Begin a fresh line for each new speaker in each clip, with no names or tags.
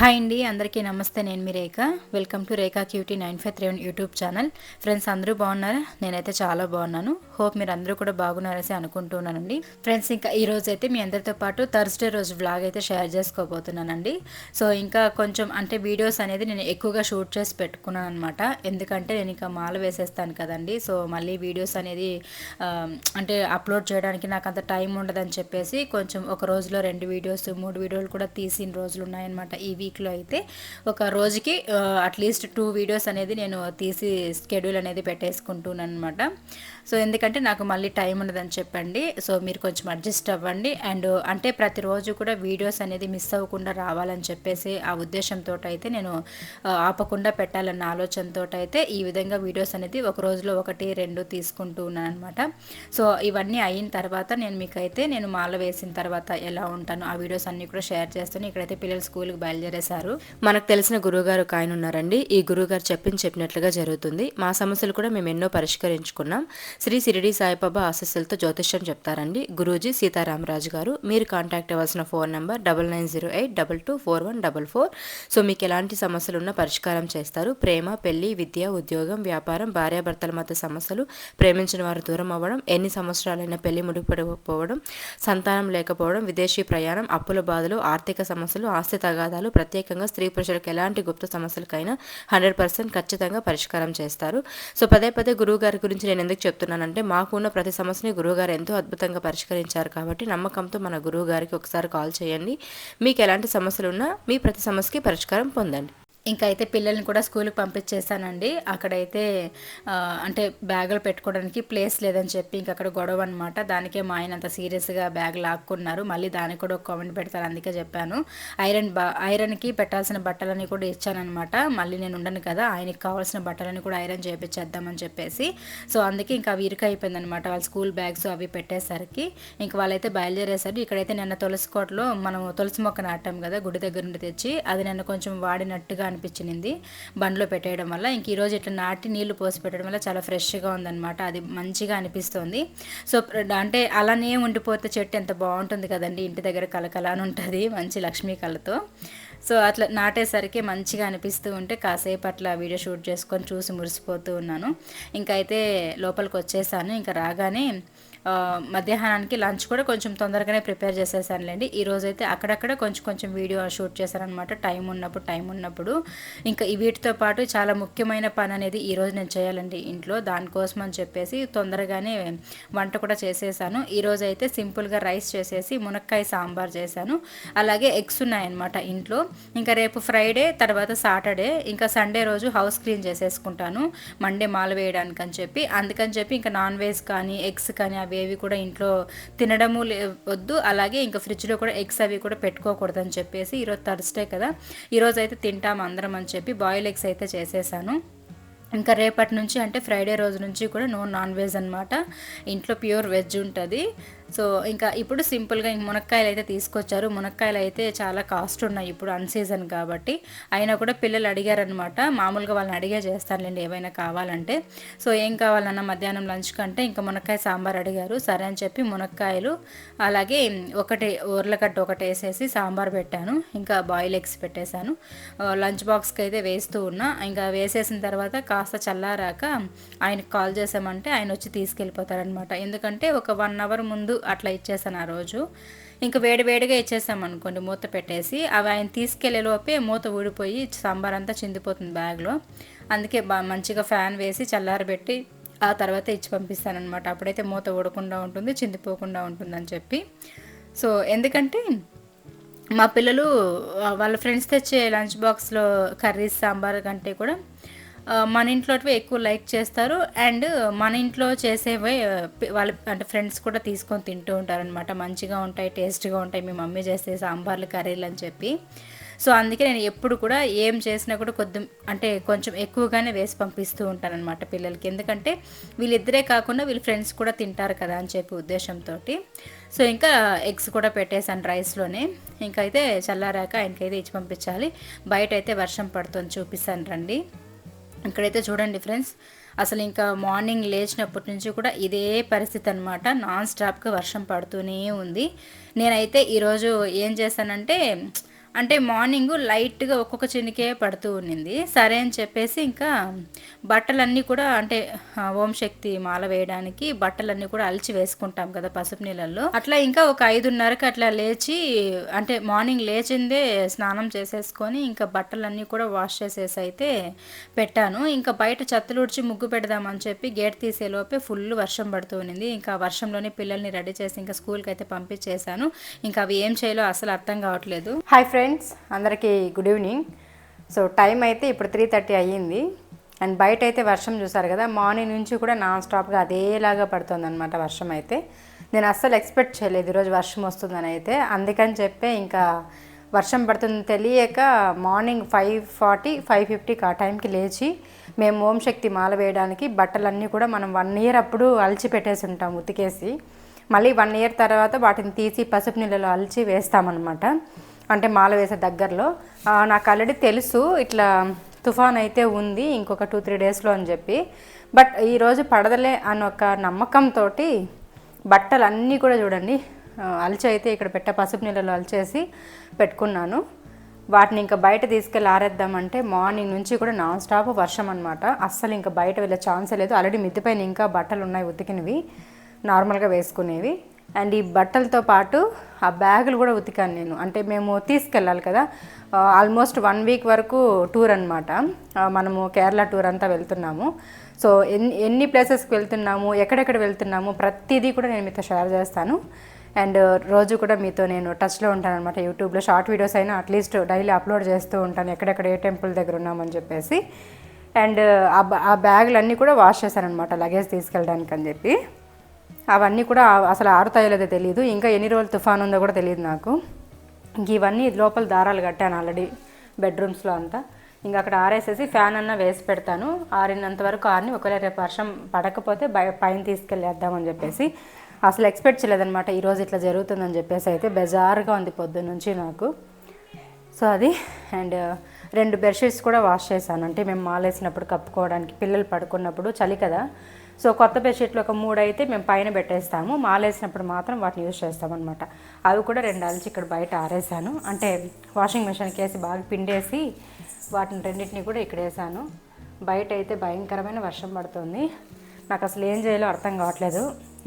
Hi అండి అందరికీ నమస్తే. నేను మీ Rekha. Welcome to Rekha cutie nine five three one YouTube channel friends అందరూ బాగున్నారా? నేనైతే చాలా బాగున్నాను. హోప్ మీరు అందరూ కూడా బాగున్నారని అనుకుంటున్నానండి. ఫ్రెండ్స్ ఇంకా ఈ రోజు అయితే మీ అందరితో పాటు థర్స్డే రోజు వ్లాగ్ అయితే షేర్ చేసుకోబోతున్నానండి. సో ఇంకా కొంచెం అంటే వీడియోస్ అనేది నేను ఎక్కువగా షూట్ చేసి పెట్టుకున్నాను అనమాట ఎందుకంటే నేను ఇంకా మాల వేసేస్తాను కదండి. సో మళ్ళీ వీడియోస్ అనేది అంటే అప్లోడ్ చేయడానికి నాకు అంత టైం ఉండదని చెప్పేసి కొంచెం ఒక రోజులో రెండు వీడియోస్ మూడు వీడియోలు కూడా తీసిన రోజులు ఉన్నాయన్నమాట. ఈ వీక్లో అయితే ఒక రోజుకి అట్లీస్ట్ టూ వీడియోస్ అనేది నేను తీసి స్కెడ్యూల్ అనేది పెట్టేసుకుంటున్నాను అనమాట సో ఎందుకంటే నాకు మళ్ళీ టైం ఉండదని చెప్పండి. సో మీరు కొంచెం అడ్జస్ట్ అవ్వండి. అండ్ అంటే ప్రతిరోజు కూడా వీడియోస్ అనేది మిస్ అవ్వకుండా రావాలని చెప్పేసి ఆ ఉద్దేశంతో అయితే నేను ఆపకుండా పెట్టాలన్న ఆలోచనతో అయితే ఈ విధంగా వీడియోస్ అనేది ఒక రోజులో ఒకటి రెండు తీసుకుంటూ ఉన్నాను అనమాట సో ఇవన్నీ అయిన తర్వాత నేను మీకైతే నేను మాల వేసిన తర్వాత ఎలా ఉంటాను ఆ వీడియోస్ అన్నీ కూడా షేర్ చేస్తాను. ఇక్కడైతే పిల్లలు స్కూల్కి బయలుదేరేశారు. మనకు తెలిసిన గురువుగారు ఒక ఆయన ఉన్నారండి. ఈ గురువుగారు చెప్పింది చెప్పినట్లుగా జరుగుతుంది. మా సమస్యలు కూడా మేము ఎన్నో పరిష్కరించుకున్నాం. శ్రీ సిరిడి సాయిబాబా ఆశస్సులతో జ్యోతిష్యం చెప్తారండి. గురూజీ సీతారామరాజు గారు మీరు కాంటాక్ట్ అవ్వాల్సిన phone number double nine zero eight double two four one double four. So మీకు ఎలాంటి సమస్యలు ఉన్నా పరిష్కారం చేస్తారు. ప్రేమ పెళ్ళి విద్య ఉద్యోగం వ్యాపారం భార్యాభర్తల మధ్య సమస్యలు ప్రేమించిన వారు దూరం అవ్వడం ఎన్ని సంవత్సరాలైనా పెళ్ళి ముడిపడిపోవడం సంతానం లేకపోవడం విదేశీ ప్రయాణం అప్పుల బాధలు ఆర్థిక సమస్యలు ఆస్తి తగాదాలు ప్రత్యేకంగా స్త్రీ పురుషులకు ఎలాంటి గుప్త సమస్యలకైనా హండ్రెడ్ పర్సెంట్ ఖచ్చితంగా పరిష్కారం చేస్తారు. సో పదే పదే గురువు గారి గురించి నేను ఎందుకు చెప్తున్నానంటే మాకు ఉన్న ప్రతి సమస్యని గురువు గారు ఎంతో అద్భుతంగా పరిష్కరించారు కాబట్టి నమ్మకంతో మన గురువు గారికి ఒకసారి కాల్ చేయండి. మీకు ఎలాంటి సమస్యలు ఉన్నా మీ ప్రతి సమస్యకి పరిష్కారం పొందండి. ఇంకా అయితే పిల్లల్ని కూడా స్కూల్కి పంపించేసానండి అక్కడైతే అంటే బ్యాగులు పెట్టుకోవడానికి ప్లేస్ లేదని చెప్పి ఇంక అక్కడ గొడవ అనమాట దానికే మా ఆయన అంత సీరియస్గా బ్యాగ్ లాక్కున్నారు. మళ్ళీ దానికి కూడా ఒక కామెంట్ పెడతాను అందుకే చెప్పాను. ఐరన్ బా ఐరన్కి పెట్టాల్సిన బట్టలని కూడా ఇచ్చానమాట మళ్ళీ నేను ఉండను కదా ఆయనకి కావాల్సిన బట్టలని కూడా ఐరన్ చేపించేద్దామని చెప్పేసి. సో అందుకే ఇంకా వీరిక అయిపోయింది అనమాట వాళ్ళ స్కూల్ బ్యాగ్స్ అవి పెట్టేసరికి. ఇంక వాళ్ళైతే బయలుదేరేశారు ఇక్కడైతే నిన్న తులసి కోటలో మనం తులసి మొక్క నాటాం కదా గుడి దగ్గర నుండి తెచ్చి అది నిన్న కొంచెం వాడినట్టుగా అనిపించింది బండ్లో పెట్టేయడం వల్ల. ఇంక ఈరోజు ఇట్లా నాటి నీళ్ళు పోసి పెట్టడం వల్ల చాలా ఫ్రెష్గా ఉందన్నమాట. అది మంచిగా అనిపిస్తుంది. సో అంటే అలానే ఉండిపోతే చెట్టు ఎంత బాగుంటుంది కదండి. ఇంటి దగ్గర కలకల అని ఉంటుంది మంచి లక్ష్మీ కళతో సో అట్లా నాటేసరికి మంచిగా అనిపిస్తూ ఉంటే కాసేపు అట్లా వీడియో షూట్ చేసుకొని చూసి మురిసిపోతూ ఉన్నాను. ఇంకా అయితే లోపలికి వచ్చేసాను ఇంకా రాగానే మధ్యాహ్నానికి లంచ్ కూడా కొంచెం తొందరగానే ప్రిపేర్ చేసేసానులేండి. ఈ రోజు అయితే అక్కడక్కడ కొంచెం కొంచెం వీడియో షూట్ చేశానమాట టైం ఉన్నప్పుడు టైం ఉన్నప్పుడు. ఇంకా వీటితో పాటు చాలా ముఖ్యమైన పని అనేది ఈ రోజు నేను చేయాలండి ఇంట్లో. దానికోసం అని చెప్పేసి తొందరగానే వంట కూడా చేసేసాను. ఈరోజు అయితే సింపుల్గా రైస్ చేసేసి మునక్కాయ సాంబార్ చేశాను. అలాగే ఎగ్స్ ఉన్నాయన్నమాట ఇంట్లో. ఇంకా రేపు ఫ్రైడే తర్వాత సాటర్డే. ఇంకా సండే రోజు హౌస్ క్లీన్ చేసేసుకుంటాను. మండే మాల వేయడానికి అని చెప్పి. అందుకని చెప్పి ఇంకా నాన్ వెజ్ కానీ ఎగ్స్ కానీ అవి ఏవి కూడా ఇంట్లో తినడము లే- వద్దు. అలాగే ఇంకా ఫ్రిడ్జ్లో కూడా ఎగ్స్ అవి కూడా పెట్టుకోకూడదు అని చెప్పేసి ఈరోజు థర్స్డే కదా. ఈరోజు అయితే తింటాం అందరం అని చెప్పి బాయిల్ ఎగ్స్ అయితే చేసేసాను. ఇంకా రేపటి నుంచి అంటే ఫ్రైడే రోజు నుంచి కూడా నో నాన్ వెజ్ అనమాట ఇంట్లో ప్యూర్ వెజ్ ఉంటుంది. సో ఇంకా ఇప్పుడు సింపుల్గా ఇంక మునక్కాయలు అయితే తీసుకొచ్చారు. మునక్కాయలు అయితే చాలా కాస్ట్ ఉన్నాయి ఇప్పుడు అన్సీజన్ కాబట్టి. అయినా కూడా పిల్లలు అడిగారనమాట మామూలుగా వాళ్ళని అడిగే చేస్తానులేండి ఏవైనా కావాలంటే. సో ఏం కావాలన్నా మధ్యాహ్నం లంచ్ కంటే ఇంకా మునక్కాయ సాంబార్ అడిగారు. సరే అని చెప్పి మునక్కాయలు అలాగే ఒకటి ఉర్లగడ్డ ఒకటి వేసేసి సాంబార్ పెట్టాను. ఇంకా బాయిల్ ఎగ్స్ పెట్టేశాను. లంచ్ బాక్స్కి అయితే వేస్తూ ఉన్నా. ఇంకా వేసేసిన తర్వాత కాస్త చల్లారాక ఆయనకు కాల్ చేసామంటే ఆయన వచ్చి తీసుకెళ్ళిపోతారనమాట ఎందుకంటే ఒక వన్ అవర్ ముందు అట్లా ఇచ్చేసాను ఆ రోజు. ఇంకా వేడి వేడిగా ఇచ్చేసాం అనుకోండి మూత పెట్టేసి. అవి ఆయన తీసుకెళ్ళే లోపే మూత ఊడిపోయి సాంబార్ అంతా చిందిపోతుంది బ్యాగ్లో. అందుకే బా మంచిగా ఫ్యాన్ వేసి చల్లారబెట్టి ఆ తర్వాత ఇచ్చి పంపిస్తానమాట అప్పుడైతే మూత ఊడకుండా ఉంటుంది చిందిపోకుండా ఉంటుందని చెప్పి. సో ఎందుకంటే మా పిల్లలు వాళ్ళ ఫ్రెండ్స్ తెచ్చే లంచ్ బాక్స్లో కర్రీస్ సాంబార్ కంటే కూడా మన ఇంట్లోటివే ఎక్కువ లైక్ చేస్తారు. అండ్ మన ఇంట్లో చేసేవే వాళ్ళ అంటే ఫ్రెండ్స్ కూడా తీసుకొని తింటూ ఉంటారనమాట మంచిగా ఉంటాయి టేస్ట్గా ఉంటాయి. మీ మమ్మీ చేసే సాంబార్లు కర్రీలు అని చెప్పి. సో అందుకే నేను ఎప్పుడు కూడా ఏం చేసినా కూడా కొద్ది అంటే కొంచెం ఎక్కువగానే వేసి పంపిస్తూ ఉంటానన్నమాట పిల్లలకి. ఎందుకంటే వీళ్ళిద్దరే కాకుండా వీళ్ళ ఫ్రెండ్స్ కూడా తింటారు కదా అని చెప్పి ఉద్దేశంతో సో ఇంకా ఎగ్స్ కూడా పెట్టేశాను రైస్లోనే. ఇంకైతే చల్లారాక ఆయనకైతే ఇచ్చి పంపించాలి. బయట అయితే వర్షం పడుతుంది చూపిస్తాను రండి. ఇక్కడైతే చూడండి ఫ్రెండ్స్ అసలు ఇంకా మార్నింగ్ లేచినప్పటి నుంచి కూడా ఇదే పరిస్థితి అనమాట నాన్ స్టాప్గా వర్షం పడుతూనే ఉంది. నేనైతే ఈరోజు ఏం చేశానంటే అంటే మార్నింగ్ లైట్గా ఒక్కొక్క చినికే పడుతూ ఉన్నింది సరే అని చెప్పేసి ఇంకా బట్టలన్నీ కూడా అంటే ఓం శక్తి మాల వేయడానికి బట్టలన్నీ కూడా అలిచి వేసుకుంటాం కదా పసుపు నీళ్ళల్లో. అట్లా ఇంకా ఒక ఐదున్నరకు అట్లా లేచి అంటే మార్నింగ్ లేచిందే స్నానం చేసేసుకొని ఇంకా బట్టలన్నీ కూడా వాష్ చేసేసి అయితే పెట్టాను. ఇంకా బయట చెత్తలుడ్చి ముగ్గు పెడదామని చెప్పి గేట్ తీసేలోపే ఫుల్ వర్షం పడుతూ ఉన్నింది ఇంకా వర్షంలోనే పిల్లల్ని రెడీ చేసి ఇంకా స్కూల్కి అయితే పంపించేశాను. ఇంకా అవి ఏం చేయాలో అసలు అర్థం కావట్లేదు.
హై ఫ్రెండ్స్ ఫ్రెండ్స్ అందరికీ గుడ్ ఈవినింగ్. సో టైం అయితే ఇప్పుడు త్రీ థర్టీ అయ్యింది. అండ్ బయట అయితే వర్షం చూసారు కదా మార్నింగ్ నుంచి కూడా నాన్ స్టాప్గా అదేలాగా పడుతుంది అనమాట వర్షం అయితే. నేను అస్సలు ఎక్స్పెక్ట్ చేయలేదు ఈరోజు వర్షం వస్తుందని అయితే. అందుకని చెప్పే ఇంకా వర్షం పడుతుంది తెలియక మార్నింగ్ ఫైవ్ ఫార్టీ ఫైవ్ ఫిఫ్టీకి ఆ టైంకి లేచి మేము ఓం శక్తి మాల వేయడానికి బట్టలన్నీ కూడా మనం వన్ ఇయర్ అప్పుడు అలిచి పెట్టేసి ఉంటాం ఉతికేసి. మళ్ళీ వన్ ఇయర్ తర్వాత వాటిని తీసి పసుపు నీళ్ళలో అలిచి వేస్తామన్నమాట. అంటే మాల వేసే దగ్గరలో. నాకు ఆల్రెడీ తెలుసు ఇట్లా తుఫాన్ అయితే ఉంది ఇంకొక టూ త్రీ డేస్లో అని చెప్పి. బట్ ఈరోజు పడదలే అని ఒక నమ్మకంతో బట్టలు అన్నీ కూడా చూడండి అలచి అయితే ఇక్కడ పెట్ట పసుపు నీళ్ళలో అలిచేసి పెట్టుకున్నాను. వాటిని ఇంకా బయట తీసుకెళ్ళి ఆరేద్దామంటే మార్నింగ్ నుంచి కూడా నాన్ స్టాప్ వర్షం అనమాట అస్సలు ఇంకా బయట వెళ్ళే ఛాన్సే లేదు. ఆల్రెడీ మిద్దిపైన ఇంకా బట్టలు ఉన్నాయి ఉతికినవి నార్మల్గా వేసుకునేవి. అండ్ ఈ బట్టలతో పాటు ఆ బ్యాగులు కూడా ఉతికాను నేను. అంటే మేము తీసుకెళ్ళాలి కదా. ఆల్మోస్ట్ వన్ వీక్ వరకు టూర్ అనమాట మనము కేరళ టూర్ అంతా వెళ్తున్నాము. సో ఎన్ని ఎన్ని ప్లేసెస్కి వెళ్తున్నాము ఎక్కడెక్కడ వెళ్తున్నాము ప్రతిదీ కూడా నేను మీతో షేర్ చేస్తాను. అండ్ రోజు కూడా మీతో నేను టచ్లో ఉంటాను అనమాట యూట్యూబ్లో. షార్ట్ వీడియోస్ అయినా అట్లీస్ట్ డైలీ అప్లోడ్ చేస్తూ ఉంటాను ఎక్కడెక్కడ ఏ టెంపుల్ దగ్గర ఉన్నామని చెప్పేసి. అండ్ ఆ ఆ బ్యాగులన్నీ కూడా వాష్ చేశాను అనమాట లగేజ్ తీసుకెళ్ళడానికి అని చెప్పి. అవన్నీ కూడా అసలు ఆరుతాయో లేదో తెలియదు ఇంకా ఎన్ని రోజులు తుఫాన్ ఉందో కూడా తెలియదు నాకు. ఇంక ఇవన్నీ లోపల దారాలు కట్టాను ఆల్రెడీ బెడ్రూమ్స్లో అంతా. ఇంకా అక్కడ ఆరేసేసి ఫ్యాన్ అన్న వేసి పెడతాను. ఆరినంత వరకు ఆరిని ఒకవేళ రేపు వర్షం పడకపోతే బయ పైన తీసుకెళ్ళేద్దామని చెప్పేసి అసలు ఎక్స్పెక్ట్ చేయలేదన్నమాట. ఈరోజు ఇట్లా జరుగుతుందని చెప్పేసి అయితే బెజారుగా ఉంది పొద్దున్న నుంచి నాకు. సో అది అండ్ రెండు బెడ్షీట్స్ కూడా వాష్ చేశాను. అంటే మేము మాలేసినప్పుడు కప్పుకోవడానికి పిల్లలు పడుకున్నప్పుడు చలి కదా. సో కొత్త బెడ్షీట్లు ఒక మూడు అయితే మేము పైన పెట్టేస్తాము. మాలేసినప్పుడు మాత్రం వాటిని యూజ్ చేస్తామన్నమాట. అవి కూడా రెండు అలిచి ఇక్కడ బయట ఆరేసాను అంటే వాషింగ్ మిషన్కి వేసి బాగా పిండేసి వాటిని రెండింటిని కూడా ఇక్కడ వేసాను బయట అయితే భయంకరమైన వర్షం పడుతుంది. నాకు అసలు ఏం చేయాలో అర్థం కావట్లేదు.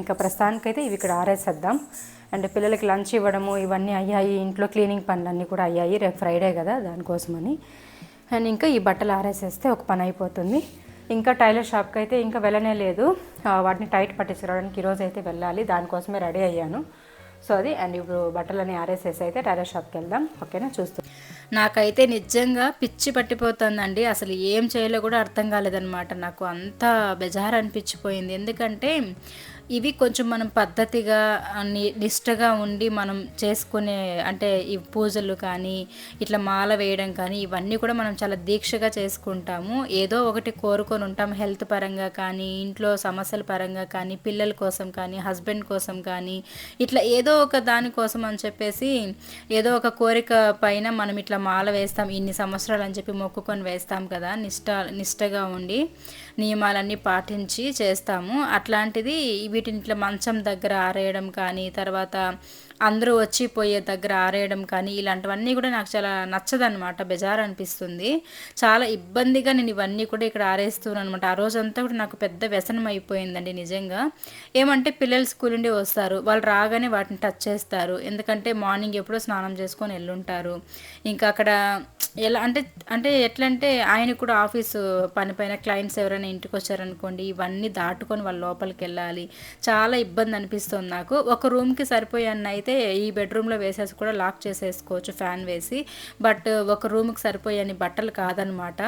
ఇంకా ప్రస్తుతానికైతే ఇవి ఇక్కడ ఆరేసేద్దాం. అండ్ పిల్లలకి లంచ్ ఇవ్వడము ఇవన్నీ అయ్యాయి. ఇంట్లో క్లీనింగ్ పనులన్నీ కూడా అయ్యాయి. రేపు ఫ్రైడే కదా దానికోసమని. అండ్ ఇంకా ఈ బట్టలు ఆరేసేస్తే ఒక పని అయిపోతుంది. ఇంకా టైలర్ షాప్కి అయితే ఇంకా వెళ్ళనే లేదు. వాటిని టైట్ పట్టించడానికి ఈరోజు అయితే వెళ్ళాలి. దానికోసమే రెడీ అయ్యాను. సో అది అండ్ ఇప్పుడు బట్టలని ఆరేసేసి అయితే టైలర్ షాప్కి వెళ్దాం. ఓకేనా? చూస్తాం.
నాకైతే నిజంగా పిచ్చి పట్టిపోతుందండి. అసలు ఏం చేయాలో కూడా అర్థం కాలేదన్నమాట. నాకు అంత బెజార్ అనిపించిపోయింది ఎందుకంటే ఇవి కొంచెం మనం పద్ధతిగా ని- నిష్టగా ఉండి మనం చేసుకునే అంటే ఈ పూజలు కానీ ఇట్లా మాల వేయడం కానీ ఇవన్నీ కూడా మనం చాలా దీక్షగా చేసుకుంటాము. ఏదో ఒకటి కోరుకొని ఉంటాం హెల్త్ పరంగా కానీ ఇంట్లో సమస్యల పరంగా కానీ పిల్లల కోసం కానీ హస్బెండ్ కోసం కానీ ఇట్లా ఏదో ఒక దానికోసం అని చెప్పేసి ఏదో ఒక కోరిక పైన మనం ఇట్లా మాల వేస్తాం ఇన్ని సంవత్సరాలు అని చెప్పి మొక్కుకొని వేస్తాం కదా నిష్ట నిష్టగా ఉండి నియమాలన్నీ పాటించి చేస్తాము. అట్లాంటిది ఇవి వీటిని ఇట్లా మంచం దగ్గర ఆరేయడం కానీ తర్వాత అందరూ వచ్చి పోయే దగ్గర ఆరేయడం కానీ ఇలాంటివన్నీ కూడా నాకు చాలా నచ్చదనమాట బెజార్ అనిపిస్తుంది చాలా ఇబ్బందిగా నేను ఇవన్నీ కూడా ఇక్కడ ఆరేస్తున్నాను అనమాట ఆ రోజంతా కూడా నాకు పెద్ద వ్యసనం అయిపోయిందండి నిజంగా. ఏమంటే పిల్లలు స్కూల్ నుండి వస్తారు వాళ్ళు రాగానే వాటిని టచ్ చేస్తారు. ఎందుకంటే మార్నింగ్ ఎప్పుడో స్నానం చేసుకొని వెళ్ళుంటారు ఇంకా అక్కడ ఎలా అంటే అంటే ఎట్లా అంటే ఆయన కూడా ఆఫీసు పనిపైన క్లయింట్స్ ఎవరైనా ఇంటికి వచ్చారనుకోండి ఇవన్నీ దాటుకొని వాళ్ళ లోపలికి వెళ్ళాలి. చాలా ఇబ్బంది అనిపిస్తుంది నాకు. ఒక రూమ్కి సరిపోయాన్ని అయితే ఈ బెడ్రూమ్లో వేసేసి కూడా లాక్ చేసేసుకోవచ్చు ఫ్యాన్ వేసి. బట్ ఒక రూమ్కి సరిపోయని బట్టలు కాదనమాట.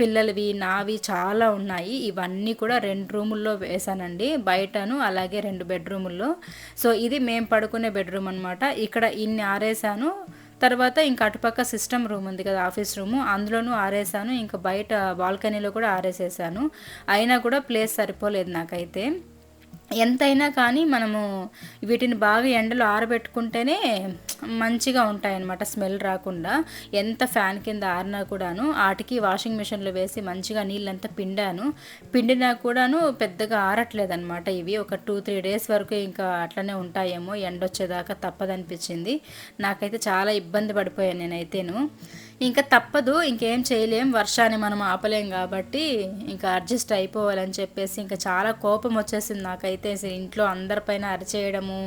పిల్లలవి నావి చాలా ఉన్నాయి. ఇవన్నీ కూడా రెండు రూముల్లో వేసానండి. బయటను అలాగే రెండు బెడ్రూముల్లో సో ఇది మేము పడుకునే బెడ్రూమ్ అనమాట ఇక్కడ ఇన్ని ఆరేసాను. తర్వాత ఇంకా అటుపక్క సిస్టమ్ రూమ్ ఉంది కదా ఆఫీస్ రూము. అందులోనూ ఆరేసాను. ఇంకా బయట బాల్కనీలో కూడా ఆరేసేసాను. అయినా కూడా ప్లేస్ సరిపోలేదు నాకైతే. ఎంతైనా కానీ మనము వీటిని బాగా ఎండలో ఆరబెట్టుకుంటేనే మంచిగా ఉంటాయన్నమాట స్మెల్ రాకుండా. ఎంత ఫ్యాన్ కింద ఆరినా కూడాను వాటికి వాషింగ్ మిషన్లో వేసి మంచిగా నీళ్ళంతా పిండాను. పిండినా కూడాను పెద్దగా ఆరట్లేదు అనమాట ఇవి. ఒక టూ త్రీ డేస్ వరకు ఇంకా అట్లనే ఉంటాయేమో. ఎండ వచ్చేదాకా తప్పదనిపించింది. నాకైతే చాలా ఇబ్బంది పడిపోయాను నేనైతేను. ఇంకా తప్పదు ఇంకేం చేయలేం వర్షాన్ని మనం ఆపలేం కాబట్టి ఇంకా అడ్జస్ట్ అయిపోవాలని చెప్పేసి ఇంకా చాలా కోపం వచ్చేసింది నాకైతే. ఇంట్లో అందరిపైన అరిచేయడము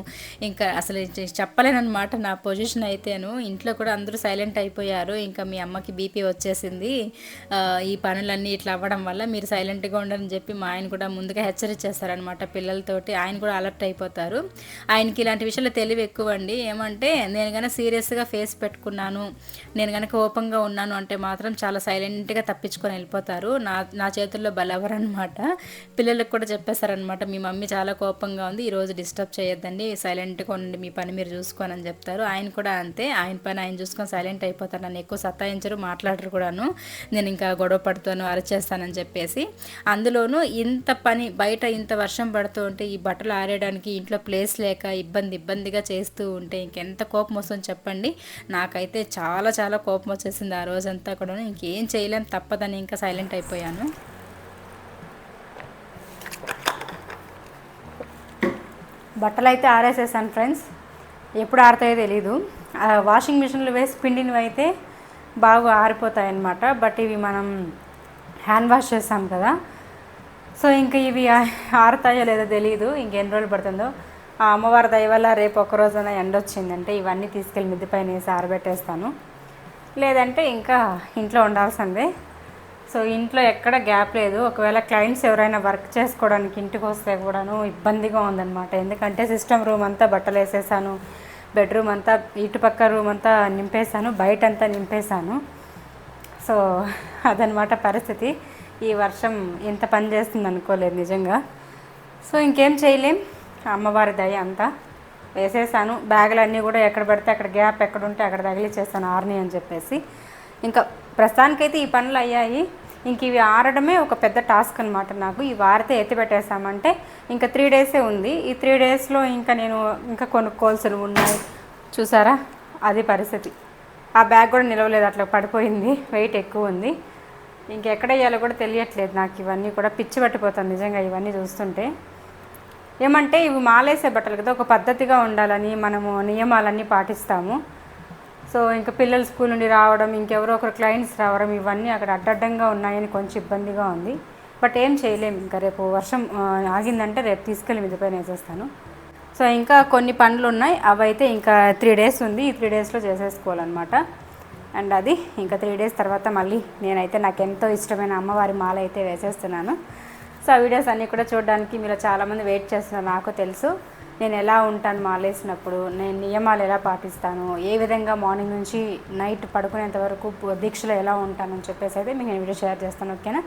ఇంకా అసలు చెప్పలేనమాట నా పొజిషన్ అయితేను. ఇంట్లో కూడా అందరూ సైలెంట్ అయిపోయారు ఇంకా మీ అమ్మకి బీపీ వచ్చేసింది. ఈ పనులన్నీ ఇట్లా అవ్వడం వల్ల మీరు సైలెంట్గా ఉండని చెప్పి మా ఆయన కూడా ముందుగా హెచ్చరించేస్తారనమాట పిల్లలతోటి. ఆయన కూడా అలర్ట్ అయిపోతారు. ఆయనకి ఇలాంటి విషయాలు తెలివి ఎక్కువ అండి ఏమంటే నేను కనుక సీరియస్గా ఫేస్ పెట్టుకున్నాను నేను కనుక కోపంగా ఉన్నాను అంటే మాత్రం చాలా సైలెంట్గా తప్పించుకొని వెళ్ళిపోతారు. నా నా చేతుల్లో బలవరనమాట. పిల్లలకు కూడా చెప్పేశారనమాట మీ మమ్మీ చాలా కోపంగా ఉంది ఈరోజు డిస్టర్బ్ చేయొద్దండి సైలెంట్గా ఉండండి మీ పని మీరు చూసుకొని అని చెప్తారు. ఆయన కూడా అంతే ఆయన పని ఆయన చూసుకొని సైలెంట్ అయిపోతారు. నన్ను ఎక్కువ సత్తాయించరు మాట్లాడరు కూడాను. నేను ఇంకా గొడవ పడుతాను అరచేస్తానని చెప్పేసి. అందులోనూ ఇంత పని బయట ఇంత వర్షం పడుతూ ఉంటే ఈ బట్టలు ఆరేయడానికి ఇంట్లో ప్లేస్ లేక ఇబ్బంది ఇబ్బందిగా చేస్తూ ఉంటే ఇంకెంత కోపం వస్తుందో చెప్పండి. నాకైతే చాలా చాలా కోపం వచ్చేసింది ఆ రోజంతా కూడా ఇంకేం చేయలేం తప్పదని ఇంకా సైలెంట్ అయిపోయాను.
బట్టలు అయితే ఆరేసేసాను ఫ్రెండ్స్ ఎప్పుడు ఆరుతాయో తెలీదు. వాషింగ్ మిషన్లో వేసి పిండినవి అయితే బాగా ఆరిపోతాయి అన్నమాట బట్ ఇవి మనం హ్యాండ్ వాష్ చేస్తాం కదా. సో ఇంకా ఇవి ఆరుతాయో లేదో తెలియదు ఇంకెన్ని రోజులు పడుతుందో. ఆ అమ్మవారి దయ వల్ల రేపు ఒక రోజున ఎండ వచ్చిందంటే ఇవన్నీ తీసుకెళ్ళి మిద్దిపైన వేసి ఆరబెట్టేస్తాను. లేదంటే ఇంకా ఇంట్లో ఉండాల్సిందే. సో ఇంట్లో ఎక్కడ గ్యాప్ లేదు. ఒకవేళ క్లయింట్స్ ఎవరైనా వర్క్ చేసుకోవడానికి ఇంటికి వస్తే కూడాను ఇబ్బందిగా ఉందన్నమాట. ఎందుకంటే సిస్టమ్ రూమ్ అంతా బట్టలు వేసేసాను బెడ్రూమ్ అంతా ఇటుపక్క రూమ్ అంతా నింపేశాను బయట అంతా నింపేశాను. సో అదనమాట పరిస్థితి. ఈ వర్షం ఇంత పని చేస్తుంది అనుకోలేదు నిజంగా. సో ఇంకేం చేయలేం. అమ్మవారి దయ అంతా. వేసేసాను. బ్యాగులన్నీ కూడా ఎక్కడ పెడితే అక్కడ గ్యాప్ ఎక్కడ ఉంటే అక్కడ తగిలిచ్చేస్తాను ఆర్ని అని చెప్పేసి. ఇంకా ప్రస్తుతానికైతే ఈ పనులు అయ్యాయి. ఇంక ఇవి ఆరడమే ఒక పెద్ద టాస్క్ అనమాట నాకు. ఈ వారితే ఎత్తిపెట్టేసామంటే ఇంకా త్రీ డేసే ఉంది. ఈ త్రీ డేస్లో ఇంకా నేను ఇంకా కొనుక్కోవాల్సినవి ఉన్నాయి. చూసారా? అది పరిస్థితి. ఆ బ్యాగ్ కూడా నిలవలేదు. అట్లా పడిపోయింది. వెయిట్ ఎక్కువ ఉంది. ఇంకెక్కడ వేయాలో కూడా తెలియట్లేదు నాకు. ఇవన్నీ కూడా పిచ్చి పట్టిపోతాను నిజంగా ఇవన్నీ చూస్తుంటే. ఏమంటే ఇవి మాలేసే బట్టలు కదా ఒక పద్ధతిగా ఉండాలని మనము నియమాలన్నీ పాటిస్తాము. సో ఇంకా పిల్లలు స్కూల్ నుండి రావడం ఇంకెవరో ఒకరు క్లయింట్స్ రావడం ఇవన్నీ అక్కడ అడ్డడ్డంగా ఉన్నాయని కొంచెం ఇబ్బందిగా ఉంది. బట్ ఏం చేయలేము ఇంకా రేపు వర్షం ఆగిందంటే రేపు తీసుకెళ్ళి మిద్ది వేసేస్తాను. సో ఇంకా కొన్ని పనులు ఉన్నాయి అవి అయితే ఇంకా త్రీ డేస్ ఉంది. ఈ త్రీ డేస్లో చేసేసుకోవాలన్నమాట. అండ్ అది ఇంకా త్రీ డేస్ తర్వాత మళ్ళీ నేనైతే నాకు ఎంతో ఇష్టమైన అమ్మవారి మాల అయితే వేసేస్తున్నాను. సో ఆ వీడియోస్ అన్నీ కూడా చూడడానికి మీరు చాలామంది వెయిట్ చేస్తున్నారు. నాకు తెలుసు. నేను ఎలా ఉంటాను మాలేసినప్పుడు? నేను నియమాలు ఎలా పాటిస్తాను? ఏ విధంగా మార్నింగ్ నుంచి నైట్ పడుకునేంత వరకు దీక్షలో ఎలా ఉంటానని చెప్పేసి అయితే మీకు నేను వీడియో షేర్ చేస్తాను. ఓకేనా?